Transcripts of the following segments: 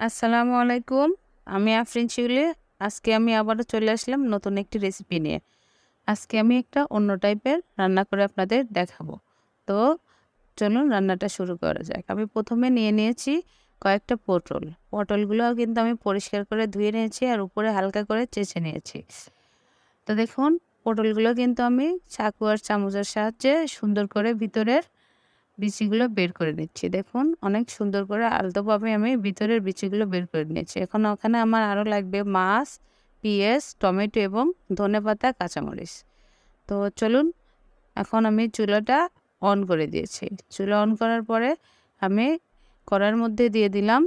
আসসালামু আলাইকুম। আমি আফরিন শিউলি। আজকে আমি আবারও চলে আসলাম নতুন একটি রেসিপি নিয়ে। আজকে আমি একটা অন্য টাইপের রান্না করে আপনাদের দেখাবো। তো চলুন রান্নাটা শুরু করা যাক। আমি প্রথমে নিয়ে নিয়েছি কয়েকটা পটল। পটলগুলো কিন্তু আমি পরিষ্কার করে ধুয়ে নিয়েছি আর উপরে হালকা করে চেঁচে নিয়েছি। তো দেখুন, পটলগুলো কিন্তু আমি চাকু আর চামচের সাহায্যে সুন্দর করে ভিতরের বিচিগুলো বের করে নিচ্ছি। দেখুন, অনেক সুন্দর করে আলতোভাবে আমি ভিতরের বিচিগুলো বের করে নিয়েছি। এখন ওখানে আমার আরও লাগবে মাছ, পেঁয়াজ, টমেটো এবং ধনেপাতা কাঁচামরিচ। তো চলুন, এখন আমি চুলাটা অন করে দিয়েছি। চুলা অন করার পরে আমি কড়ার মধ্যে দিয়ে দিলাম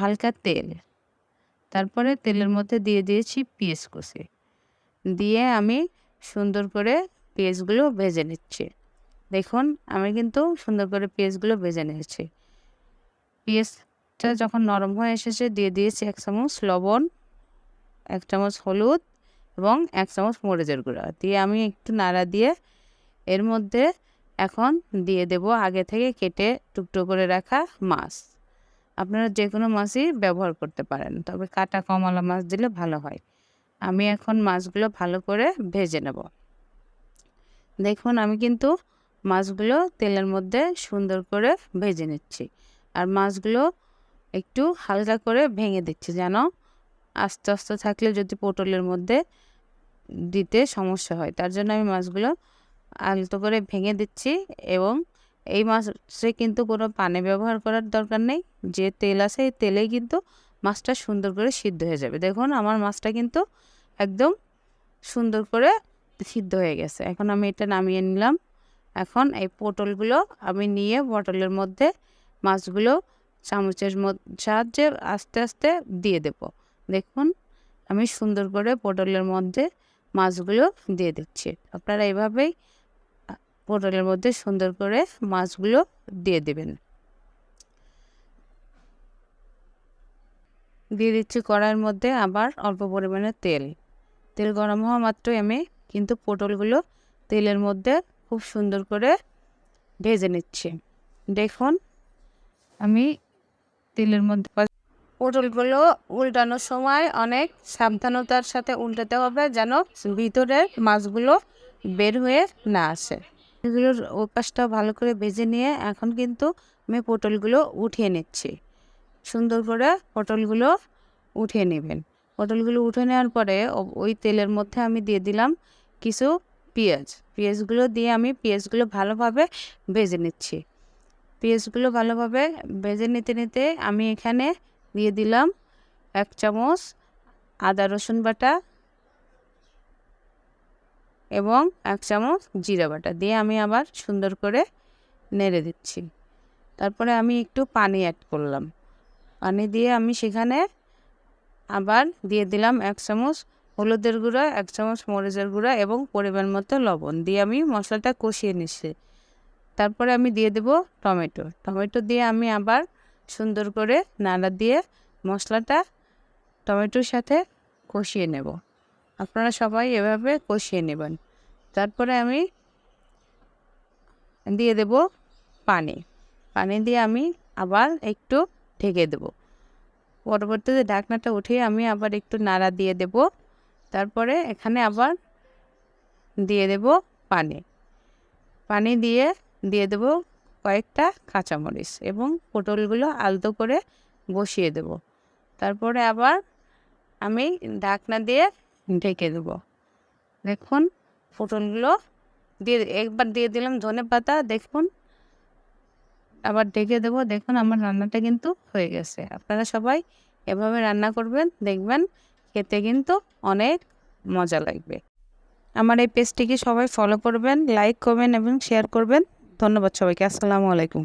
হালকা তেল। তারপরে তেলের মধ্যে দিয়ে দিয়েছি পেঁয়াজ কষে দিয়ে আমি সুন্দর করে পেঁয়াজগুলো ভেজে নিচ্ছি। দেখুন, আমি কিন্তু সুন্দর করে পেঁয়াজগুলো ভেজে নিয়েছি। পেঁয়াজটা যখন নরম হয়ে এসেছে, দিয়ে দিয়েছি এক চামচ লবণ, এক চামচ হলুদ এবং এক চামচ মরিচের গুঁড়া। দিয়ে আমি একটু নাড়া দিয়ে এর মধ্যে এখন দিয়ে দেব আগে থেকে কেটে টুকটো করে রাখা মাছ। আপনারা যে কোনো মাছই ব্যবহার করতে পারেন, তবে কাটা কমলা মাছ দিলে ভালো হয়। আমি এখন মাছগুলো ভালো করে ভেজে নেব। দেখুন, আমি কিন্তু মাছগুলো তেলের মধ্যে সুন্দর করে ভেজে নিচ্ছি। আর মাছগুলো একটু হালকা করে ভেঙে দিচ্ছি যেন আস্তে আস্তে থাকলে যদি পটলের মধ্যে দিতে সমস্যা হয়, তার জন্য আমি মাছগুলো আলতো করে ভেঙে দিচ্ছি এবং এই মাছে কিন্তু কোনো পানি ব্যবহার করার দরকার নেই। যে তেল আছে এই তেলেই কিন্তু মাছটা সুন্দর করে সিদ্ধ হয়ে যাবে। দেখুন, আমার মাছটা কিন্তু একদম সুন্দর করে সিদ্ধ হয়ে গেছে। এখন আমি এটা নামিয়ে নিলাম। এখন এই পটলগুলো আমি নিয়ে পটলের মধ্যে মাছগুলো চামচের সাহায্যে আস্তে আস্তে দিয়ে দেব। দেখুন, আমি সুন্দর করে পটলের মধ্যে মাছগুলো দিয়ে দিচ্ছি। আপনারা এভাবেই পটলের মধ্যে সুন্দর করে মাছগুলো দিয়ে দেবেন। দিয়ে দিচ্ছি কড়াইয়ের মধ্যে আবার অল্প পরিমাণে তেল। তেল গরম হওয়া মাত্রই আমি কিন্তু পটলগুলো তেলের মধ্যে খুব সুন্দর করে ভেজে নিচ্ছি। দেখুন, আমি তেলের মধ্যে পটলগুলো উল্টানোর সময় অনেক সাবধানতার সাথে উল্টাতে হবে যেন ভিতরের মাছগুলো বের হয়ে না আসে। এগুলোর ওপাশটা ভালো করে ভেজে নিয়ে এখন কিন্তু আমি পটলগুলো উঠিয়ে নিচ্ছি। সুন্দর করে পটলগুলো উঠিয়ে নেবেন। পটলগুলো উঠে নেওয়ার পরে ওই তেলের মধ্যে আমি দিয়ে দিলাম কিছু পেঁয়াজ। পেঁয়াজগুলো দিয়ে আমি পেঁয়াজগুলো ভালোভাবে ভেজে নিচ্ছি। পেঁয়াজগুলো ভালোভাবে ভেজে নিতে নিতে আমি এখানে দিয়ে দিলাম এক চামচ আদা, রসুন বাটা এবং এক চামচ জিরা বাটা দিয়ে আমি আবার সুন্দর করে নেড়ে দিচ্ছি। তারপরে আমি একটু পানি অ্যাড করলাম। পানি দিয়ে আমি সেখানে আবার দিয়ে দিলাম এক চামচ হলুদের গুঁড়া, এক চামচ মরিচের গুঁড়া এবং পরিমাণ মতো লবণ দিয়ে আমি মশলাটা কষিয়ে নিচ্ছি। তারপরে আমি দিয়ে দেব টমেটো। টমেটো দিয়ে আমি আবার সুন্দর করে নাড়া দিয়ে মশলাটা টমেটোর সাথে কষিয়ে নেব। আপনারা সবাই এভাবে কষিয়ে নেবেন। তারপরে আমি দিয়ে দেব পানি। পানি দিয়ে আমি আবার একটু ঢেকে দেব। পরবর্তীতে ঢাকনাটা উঠিয়ে আমি আবার একটু নাড়া দিয়ে দেব। তারপরে এখানে আবার দিয়ে দেব পানি। পানি দিয়ে দিয়ে দেব কয়েকটা কাঁচামরিচ এবং পটলগুলো আলতো করে বসিয়ে দেব। তারপরে আবার আমি ঢাকনা দিয়ে ঢেকে দেব। দেখুন, পটলগুলো দিয়ে, একবার দিয়ে দিলাম ধনে পাতা, দেখুন। আবার ঢেকে দেবো, দেখুন আমার রান্নাটা কিন্তু হয়ে গেছে। আপনারা সবাই এভাবে রান্না করবেন, দেখবেন খেতে কিন্তু অনেক মজা লাগবে। আমার এই পেজটিকে সবাই ফলো করবেন লাইক করবেন এবং শেয়ার করবেন। ধন্যবাদ সবাইকে। আসসালামু আলাইকুম।